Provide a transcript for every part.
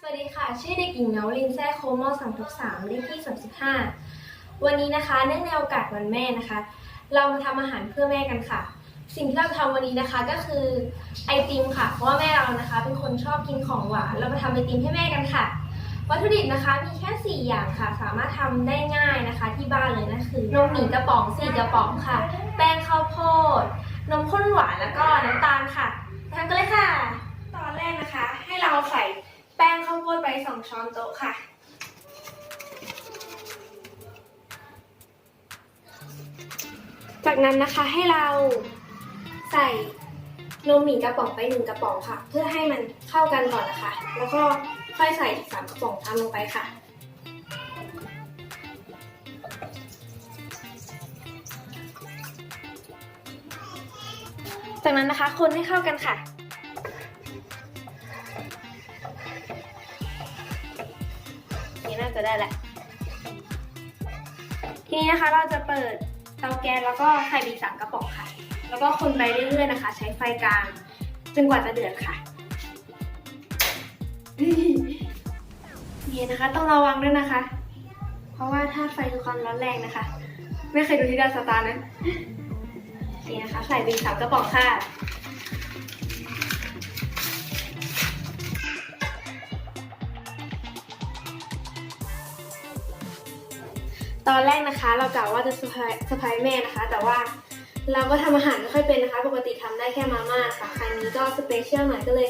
สวัสดีค่ะ ชื่อเด็กหญิงเนวลินแซ่โคมอสังทกสามเลขที่35วันนี้นะคะเนื่องในโอกาสวันแม่นะคะ เรามาทำอาหารเพื่อแม่กันค่ะ สิ่งที่เราจะทำวันนี้นะคะก็คือไอติมค่ะ เพราะว่าแม่เรานะคะ เป็นคนชอบกินของหวานเรามาทำไอติมให้แม่กันค่ะ วัตถุดิบนะคะมีแค่ 4 อย่างค่ะ สามารถทำได้ง่ายนะคะ ที่บ้านเลยนะคือนมหมี่กระป๋อง4กระป๋องค่ะ แป้งข้าวโพด นมข้นหวานแล้วก็น้ำตาลค่ะทำกันเลยค่ะ ตอนแรกนะคะ ให้เราใส่ แป้งข้าวโพดไปสองช้อนโต๊ะค่ะ จากนั้นนะคะให้เราใส่นมหมี่กระป๋องไปหนึ่งกระป๋องค่ะ เพื่อให้มันเข้ากันก่อนนะคะ แล้วก็ค่อยใส่สามกระป๋องตามลงไปค่ะจากนั้นนะคะ คนให้เข้ากันค่ะ จะได้แหละ ทีนี้นะคะเราจะเปิดเตาแก๊สแล้วก็ใส่บีสามกระป๋องค่ะ แล้วก็คนไปเรื่อยๆนะคะ ใช้ไฟกลางจนกว่าจะเดือดค่ะนี่นะคะ ต้องระวังด้วยนะคะ เพราะว่าถ้าไฟคือความร้อนแรงนะคะ ไม่เคยดูที่ดาสตาร์นะนี่นะคะ ใส่บีสามกระป๋องค่ะ ตอนแรกนะคะ เรากะว่าจะส์เซอร์ไพรส์แม่นะคะ แต่ว่าเราก็ทำอาหารไม่ค่อยเป็นนะคะ ปกติทำได้แค่มาม่าค่ะครั้งนี้ก็สเปเชียลหน่อยก็เลย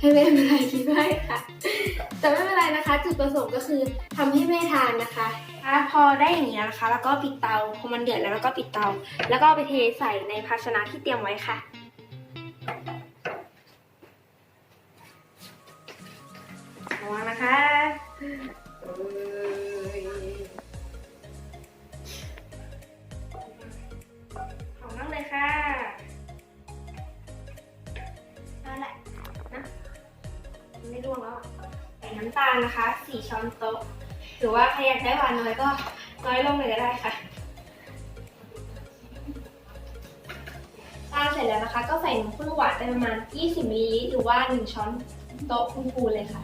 ให้แม่เป็นอะไรคิดให้ค่ะ แต่ไม่เป็นไรนะคะ จุดประสงค์ก็คือทำให้แม่ทานนะคะพอได้อย่างนี้นะคะ แล้วก็ปิดเตาพอมันเดือดแล้วเราก็ปิดเตา แล้วก็ไปเทใส่ในภาชนะที่เตรียมไว้ค่ะระวังนะคะ น้ำตาลนะคะสี่ช้อนโต๊ะ หรือว่าใครอยากได้หวานน้อยก็น้อยลงเลยก็ได้ค่ะตามเสร็จแล้วนะคะ ก็ใส่นมข้นหวานไปประมาณ 20มิลลิลิตรหรือว่า 1 ช้อนโต๊ะคูณๆเลยค่ะ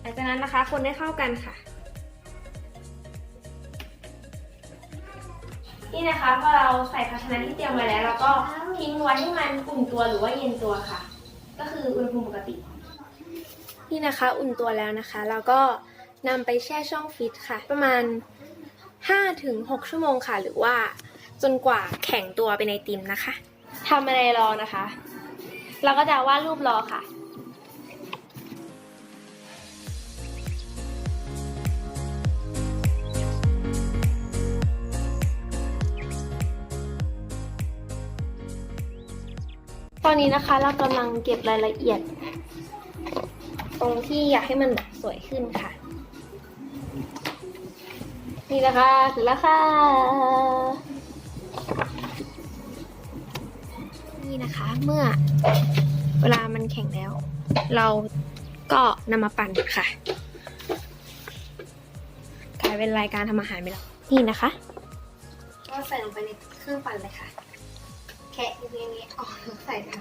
หลังจากนั้นนะคะคนให้เข้ากันค่ะ นี่นะคะพอเราใส่ภาชนะที่เตรียมไว้แล้วเราก็ทิ้งไว้ให้มันอุ่นตัวหรือว่าเย็นตัวค่ะ ก็คืออุณหภูมิปกติ นี่นะคะอุ่นตัวแล้วนะคะเราก็นำไปแช่ช่องฟรีซค่ะ ประมาณ 5-6 ชั่วโมงค่ะ หรือว่าจนกว่าแข็งตัวเป็นไอติมนะคะทำอะไรรอนะคะ เราก็จะวาดรูปรอค่ะตอนนี้นะคะเรากำลังเก็บรายละเอียด ตรงที่อยากให้มันแบบสวยขึ้นค่ะ นี่นะคะเสร็จแล้วค่ะนี่นะคะเมื่อเวลามันแข็งแล้ว เราก็นำมาปั่นค่ะกลายเป็นรายการทำอาหารไปแล้วนี่นะคะ ก็ใส่ลงไปในเครื่องปั่นเลยค่ะ แคะอย่างนี้ออกใส่ค่ะ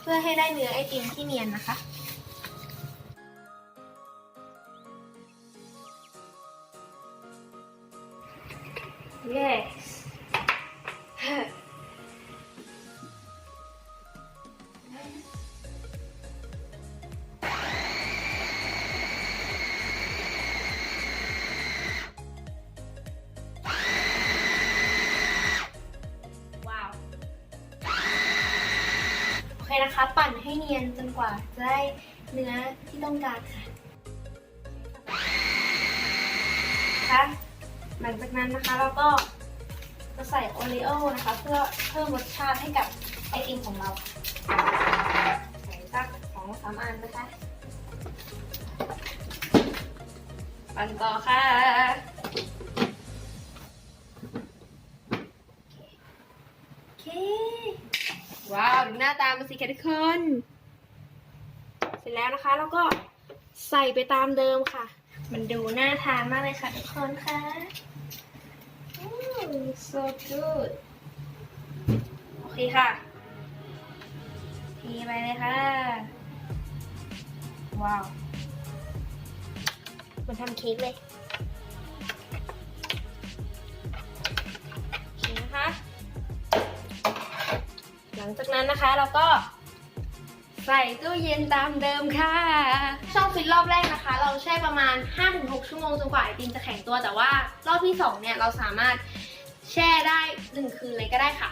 เพื่อให้ได้เนื้อไอติมที่เนียนนะคะ นะคะ ปั่นให้เนียนจนกว่าจะได้เนื้อที่ต้องการค่ะคะหลังจากนั้นนะคะเราก็จะใส่โอรีโอนะคะ เพื่อเพิ่มรสชาติให้กับไอติมของเราใส่สักสองสามอันนะคะปั่นต่อค่ะโอเค ว้าวดูหน้าตามันสิคะทุกคนเสร็จแล้วนะคะแล้วก็ใส่ไปตามเดิมค่ะ มันดูน่าทานมากเลยค่ะทุกคนค่ะอืม so good โอเคค่ะทีไปเลยค่ะ ว้าว มันทำเค้กเลย หลังจากนั้นนะคะเราก็ใส่ตู้เย็นตามเดิมค่ะ ช่องฟิตรอบแรกนะคะ เราแช่ประมาณ 5-6 ชั่วโมงจนกว่าไอติมจะแข็งตัวแต่ว่ารอบที่ 2 เนี่ยเราสามารถแช่ได้หนึ่งคืนเลยก็ได้ค่ะ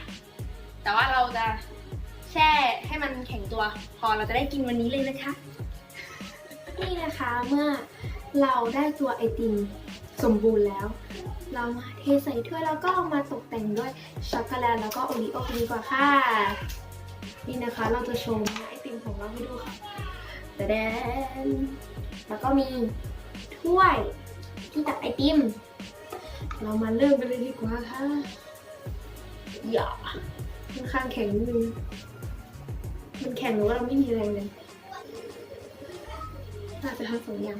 แต่ว่าเราจะแช่ให้มันแข็งตัว พอเราจะได้กินวันนี้เลยนะคะ นี่นะคะเมื่อ เราได้ตัวไอติมสมบูรณ์แล้ว เรามาเทใส่ถ้วยแล้วก็เอามาตกแต่งด้วยช็อกโกแลตแล้วก็โอรีโอกันดีกว่าค่ะ นี่นะคะเราจะโชว์ไอติมของเราให้ดูค่ะแต่แดนแล้วก็มีถ้วยที่ตักไอติม เรามาเริ่มกันเลยดีกว่าค่ะอย่าค่อนข้างแข็งนิดนึงมันแข็งหรือว่าเราไม่มีแรงเลยน่าจะทั้งสองอย่าง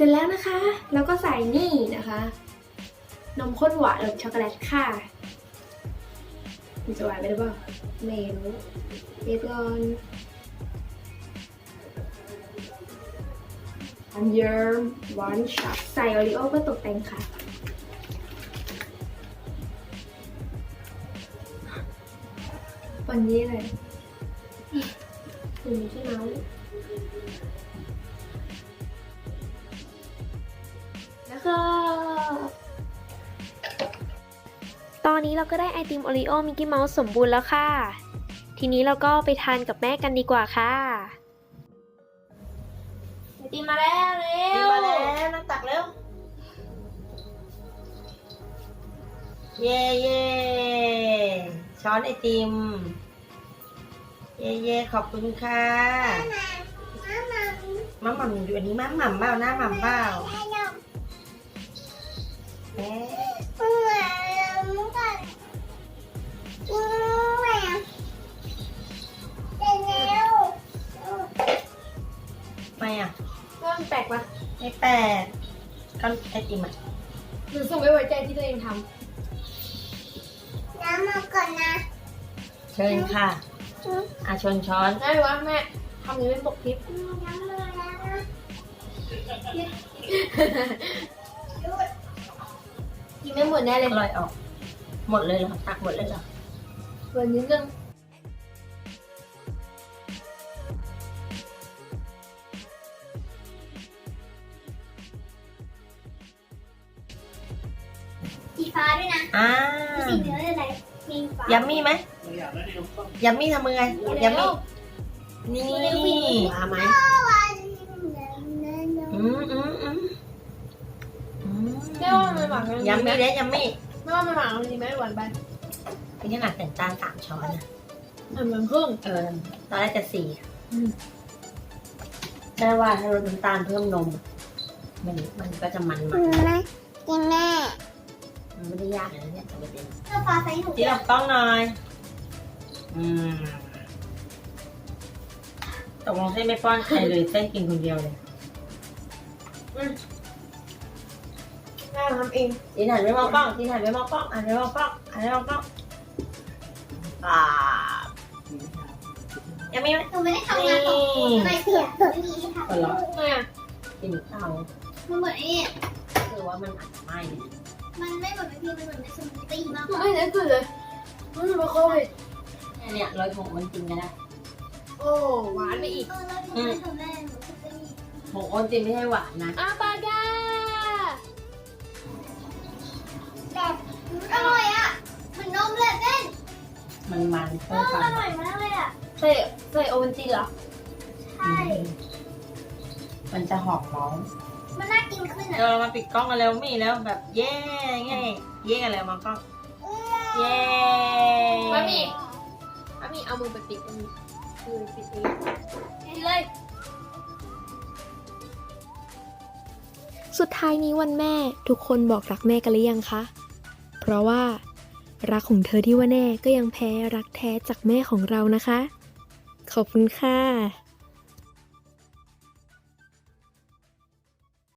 สร็จแล้วนะคะ แล้วก็ใส่นี่นะคะ นมข้นหวานหรือช็อกโกแลตค่ะมันจะหวานไปหรือเปล่าไม่รู้เรียบร้อยอันเยิ้มหวานฉับใส่โอริโอก็ตกแต่งค่ะ วันนี้เลยคุณที่เมา ส์แล้วก็ตอนนี้เราก็ได้ไอติมโอรีโอมิกกี้เมาส์สมบูรณ์แล้วค่ะ ทีนี้เราก็ไปทานกับแม่กันดีกว่าค่ะไอติมมาแล้วเร็กินวมาแล้วน้ำตักเร็ว เย่เย่ช้อนไอติม เย่เย่ขอบคุณค่ะ มัมมัมอยู่อันนี้มัมมัมเปล่าหน้ามัมเปล่าเอ๊ะ ไม่อะว่ามันแปลกปะไม่แปลกก็ไอติมอะหรือส่งไม่ไว้ใจที่ตัวเองทน้ำมาก่อนนะเชิญค่ะอะชนช้อนำได้วะแม่ทำอย่างนี้เป็นปกคลิป น้ำมาแล้วนะกิน ไม่หมดแน่เลยอร่อยออก หมดเลยเหรอตักหมดเลยเหรอเกินนิดนึงสีฟ้าด้วยนะอ่าสีเนื้ออะไรมีฟ้ายัมมี่ไหมยัมมี่ทำมือไงยัมมี่นี่มาไหมวันอืมอืมอื มอืมไม่ว่ามันหวานกันยัมมี่เด้ยัมมี่ไม่ว่ามันหวานกันดีไหมหวานไปเป็นขนาดแต่งจานสามช้อนนะอะเหมือนครึ่งเออตอนแรกจะสี่อืมได้ว่าถ้าลดน้ำตาลเพิ่มนม มันมันก็จะมันมันแม่กินแม่มันไม่ได้ยากเลยนะเนี่ยแต่ประเด็นเสื้อฟ้าใส่หนูที่หลบกล้องหน่อยอืมตกลงเส้นไม่ป้อนใครเลยเส้นกินคนเดียวเลย แม่ทำเองทีหันไปมองกล้องทีหันไปมองกล้องหันไปมองกล้องหันไปมองกล้องอ่ายังมีไหมหนูไม่ได้ทำงานของทำไมเสียไม่มีให้ทคนละไงอะกินเตาำมันเหมือนไอ้นี่คือว่ามันอาจจะไหม้เนี่ยมันไม่เหมือนพี่มันเหมือนในสมูทตี้มากหนูไม่ได้ตื่นเลยมันเป็นโควิดเนี่ยรอยของมันกินกันได้โอ้หวานไปอีกเออแล้วทำไมทำแม่หนูทำได้ของคนจริงไม่ใช่หวานนะอาปากา ร่อยอะเหมือนนมเลยเต้นมันมันเอเพิ่มอควาอมร่อยมากเลยอะใส่ใส่โอวัลตินเหรอ ใช่ มันจะหอมร้อนมันน่ากินขึ้นเดี๋ยวอะเรามาปิดกล้องกันเร็วมี่แล้วแบบเย้เย้เย้กันแล้วมากล้อง เย้มามี่มามี่เอามือไปปิดตรงนี้มือปิดนี้ปิดเลยสุดท้ายนี้วันแม่ทุกคนบอกรักแม่กันหรือยังคะเพ ราะว่า รักของเธอที่ว่าแน่ก็ยังแพ้รักแท้จากแม่ของเรานะคะ ขอบคุณค่ะ